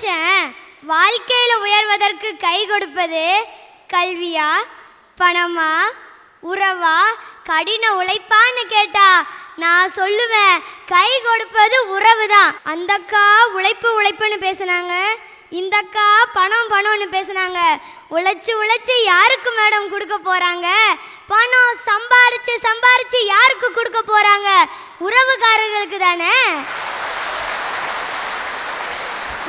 மனுஷன் வாழ்க்கையில உயர்வதற்கு கை கொடுப்பது கல்வியா பணமா உறவா கடின உழைப்பான்னு கேட்டா நான் சொல்லுவேன் கை கொடுப்பது உறவு தான் அந்த அக்கா உழைப்பு உழைப்புன்னு பேசுனாங்க இந்த அக்கா பணம் பணம்னு பேசுனாங்க. உழைச்சு உழைச்சு யாருக்கு மேடம் கொடுக்க போறாங்க? பணம் சம்பாரிச்சு சம்பாரிச்சு யாருக்கு கொடுக்க போறாங்க? உறவுக்காரர்களுக்கு தானே?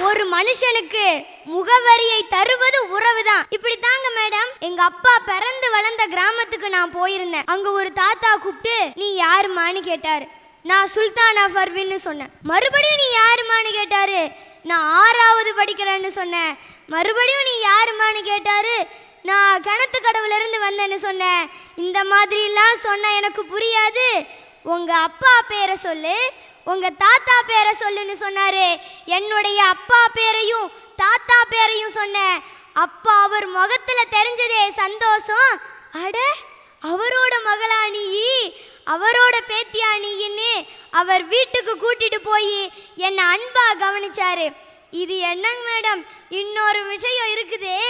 ஒரு மனுஷனுக்கு முகவரியை தருவது உறவு தான் இப்படி தாங்க மேடம் எங்க அப்பா பிறந்து வளர்ந்த கிராமத்துக்கு நான் போயிருந்தேன். அங்க ஒரு தாத்தா கூப்பிட்டு நீ யாருமான்னு கேட்டாரு. நான் சுல்தானா ஃபர்வின்னு சொன்னேன். மறுபடியும் நீ யாருமான்னு கேட்டாரு? நான் ஆறாவது படிக்கிறேன்னு சொன்னேன். மறுபடியும் நீ யாருமான்னு கேட்டாரு? நான் கிணத்து கடவுல இருந்து வந்தேன்னு சொன்னேன். இந்த மாதிரிலாம் சொன்ன எனக்கு புரியாது. உங்க அப்பா பேரை சொல்லு. உங்க தாத்தா பேரை சொல்லுன்னு சொன்னாரு. என்னுடைய அப்பா பேரையும் தாத்தா பேரையும் சொன்னேன் அப்பா அவர் முகத்துல தெரிஞ்சதே சந்தோஷம். அட அவரோட மகளா நீ அவரோட பேத்தியா நீன்னு அவர் வீட்டுக்கு கூட்டிட்டு போய் என்னை அன்பா கவனிச்சாரு. இது என்னங்க மேடம்? இன்னொரு விஷயம் இருக்குதே.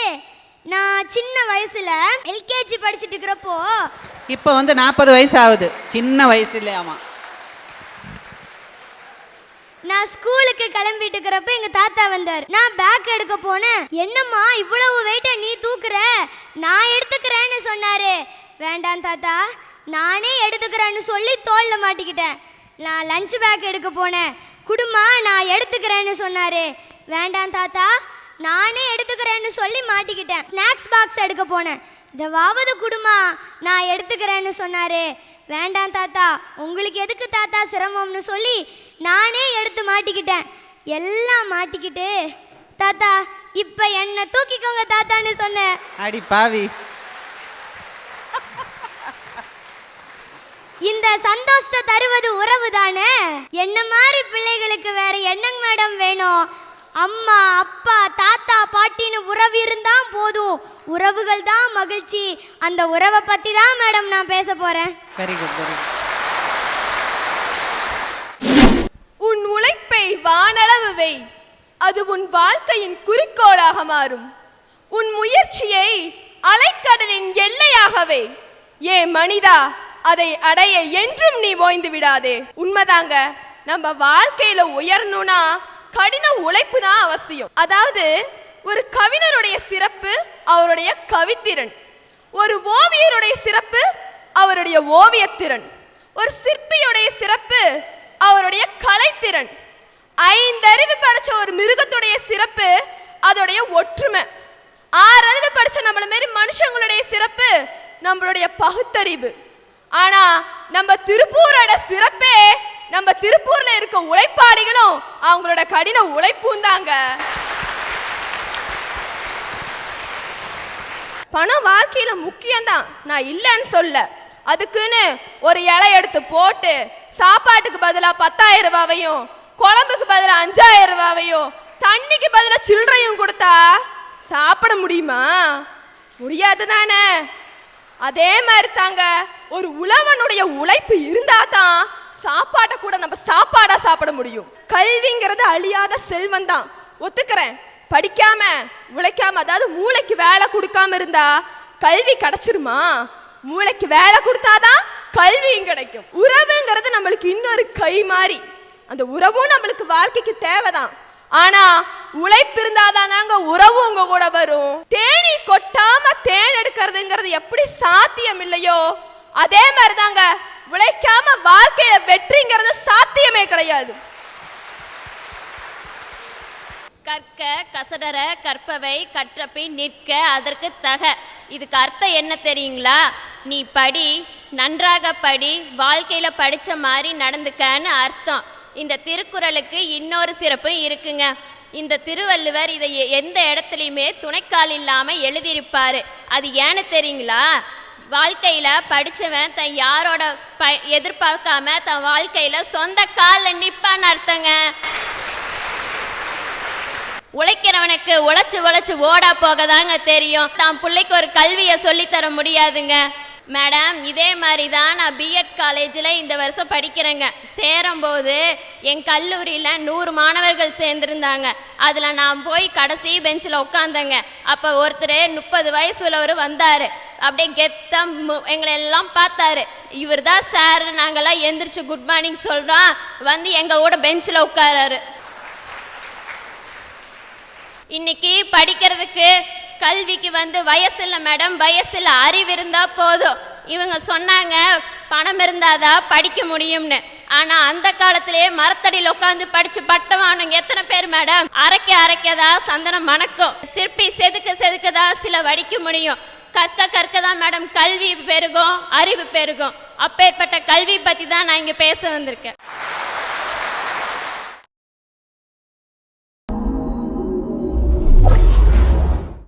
நான் சின்ன வயசுல எல்கேஜி படிச்சுட்டு இருக்கிறப்போ இப்போ வந்து நாற்பது வயசு ஆகுது. சின்ன வயசுல ஆமாம் நான் ஸ்கூலுக்கு கிளம்பிட்டு இருக்கிறப்ப எங்க தாத்தா வந்தார். நான் பேக் எடுக்க போனேன். என்னம்மா இவ்வளவு வெயிட்ட நீ தூக்குற? நான் எடுத்துக்கிறேன்னு சொன்னாரு. வேண்டாம் தாத்தா நானே எடுத்துக்கிறேன்னு சொல்லி தோல்ல மாட்டிக்கிட்டேன். நான் லஞ்ச் பேக் எடுக்க போனேன். குடுமா நான் எடுத்துக்கிறேன்னு சொன்னாரு. வேண்டாம் தாத்தா நானே எடுத்துக்கிறேன்னு சொல்லி மாட்டிக்கிட்டேன். ஸ்நாக்ஸ் பாக்ஸ் எடுக்க போனேன். இதவாவது குடுமா நான் எடுத்துக்கிறேன்னு சொன்னாரு. வேண்டாம் தாத்தா உங்களுக்கு எதுக்கு தாத்தா சிரமம்னு சொல்லி நானே எடுத்து மாட்டிக்கிட்டேன். எல்லாம் மாட்டிக்கிட்டு தாத்தா இப்போ என்னை தூக்கிக்கோங்க தாத்தான்னு சொன்னேன் அடி பாவி. இந்த சந்தோஷத்தை தருவது உறவு தானே என்ன மாதிரி பிள்ளைகளுக்கு வேற என்னங்க மேடம் வேணும்? அம்மா அப்பா தாத்தா பாட்டின்னு உறவு இருந்தா போதும். உறவுகள் தான் மகிழ்ச்சி. அந்த உறவை பத்தி தான் மேடம் நான் பேச போறேன். வெரி குட் வெரி குட் உன் உழைப்பை வானளவு வை. அது உன் வாழ்க்கையின் குறிக்கோளாக மாறும். உன் முயற்சியை அலைக்கடலின் எல்லையாகவே ஏ மனிதா அதை அடைய என்றும் நீ ஓய்ந்து விடாதே. உண்மைதாங்க நம்ம வாழ்க்கையில உயரணும்னா கடின உழைப்பு தான் அவசியம். அதாவது ஒரு கவிஞருடைய சிறப்பு அவருடைய கவித்திறன். ஒரு ஓவியருடைய சிறப்பு அவருடைய ஓவியத்திறன். ஒரு சிற்பியுடைய சிறப்பு அவருடைய கலைத்திறன். ஐந்தறிவு படைச்ச ஒரு மிருகத்துடைய சிறப்பு அதோடைய ஒற்றுமை. ஆறறிவு படிச்ச நம்மள மாரி மனுஷங்களுடைய சிறப்பு நம்மளுடைய பகுத்தறிவு. ஆனா நம்ம திருப்பூரோட சிறப்பே நம்ம திருப்பூர்ல இருக்க உழைப்பாளிகளும் அவங்களோட கடின உழைப்பும் தாங்க பணம் வாழ்க்கையில முக்கியம்தான். நான் இல்லைன்னு சொல்ல. அதுக்குன்னு ஒரு இலை எடுத்து போட்டு சாப்பாட்டுக்கு பதிலாக பத்தாயிரம் ரூபாவையும் குழம்புக்கு பதிலா அஞ்சாயிரம் ரூபாவையும் தண்ணிக்கு பதிலாக சில்லறையும் கொடுத்தா சாப்பிட முடியுமா? முடியாது தானே அதே மாதிரி தாங்க ஒரு உழவனுடைய உழைப்பு இருந்தா தான் சாப்பாட்டை கூட நம்ம சாப்பாடா சாப்பிட முடியும். கல்விங்கிறது அழியாத செல்வம் தான். ஒத்துக்கிறேன். படிக்காம உழைக்காம அதாவது மூளைக்கு வேலை கொடுக்காம இருந்தா கல்வி கிடைச்சிருமா? மூளைக்கு வேலை கொடுத்தாதான் கல்வியும் கிடைக்கும். உறவுங்கிறது நம்மளுக்கு இன்னொரு கை மாதிரி அந்த உறவும் நம்மளுக்கு வாழ்க்கைக்கு தேவைதான். ஆனா உழைப்பு இருந்தாதான் உறவு உங்க கூட வரும். தேனி கொட்டாம தேன் எடுக்கிறதுங்கிறது எப்படி சாத்தியம் இல்லையோ அதே மாதிரி தாங்க உழைக்காம வாழ்க்கைய வெற்றிங்கிறது சாத்தியமே கிடையாது. கற்க கசடர கற்பவை கற்றப்பை நிற்க அதற்கு தக. இதுக்கு அர்த்தம் என்ன தெரியுங்களா? நீ படி நன்றாக படி வாழ்க்கையில படிச்ச மாதிரி நடந்துக்கன்னு அர்த்தம். இந்த திருக்குறளுக்கு இன்னொரு சிறப்பும் இருக்குங்க. இந்த திருவள்ளுவர் இதை எந்த இடத்துலையுமே துணைக்கால் இல்லாமல் எழுதியிருப்பார். அது ஏன்னு தெரியுங்களா? வாழ்க்கையில் படித்தவன் தன் யாரோட ப எதிர்பார்க்காம தன் வாழ்க்கையில் சொந்த காலில் நிற்பான்னு அர்த்தங்க. உழைக்கிறவனுக்கு உழைச்சி உழைச்சி ஓடா போக தாங்க தெரியும். தான் பிள்ளைக்கு ஒரு கல்வியை சொல்லித்தர முடியாதுங்க. மேடம் இதே மாதிரி தான் நான் பிஎட் காலேஜில் இந்த வருஷம் படிக்கிறேங்க. சேரும்போது என் கல்லூரியில் நூறு மாணவர்கள் சேர்ந்துருந்தாங்க. அதில் நான் போய் கடைசி பெஞ்சில் உட்காந்தேங்க அப்போ ஒருத்தர் முப்பது வயசு உள்ளவர் வந்தார். அப்படியே கெத்தம் மு- எங்களை எல்லாம் பார்த்தாரு. இவர் தான் சார் நாங்கள்லாம் எந்திரிச்சு குட் மார்னிங் சொல்கிறோம் வந்து எங்கள் கூட பெஞ்சில் உட்காராரு. இன்னைக்கு படிக்கிறதுக்கு கல்விக்கு வந்து வயசு இல்லை மேடம் வயசு இல்லை அறிவு இருந்தா போதும். இவங்க சொன்னாங்க பணம் இருந்தாதான் படிக்க முடியும்னு. ஆனா அந்த காலத்திலேயே மரத்தடியில் உட்காந்து படிச்சு பட்டவானுங்க எத்தனை பேர் மேடம்? அரைக்க அரைக்கதா சந்தனம் மணக்கும். சிற்பி செதுக்க செதுக்கதா சில வடிக்க முடியும். கற்க கற்க தான் மேடம் கல்வி பெருகும் அறிவு பெருகும். அப்பேற்பட்ட கல்வி பத்தி தான் நான் இங்க பேச வந்திருக்கேன்.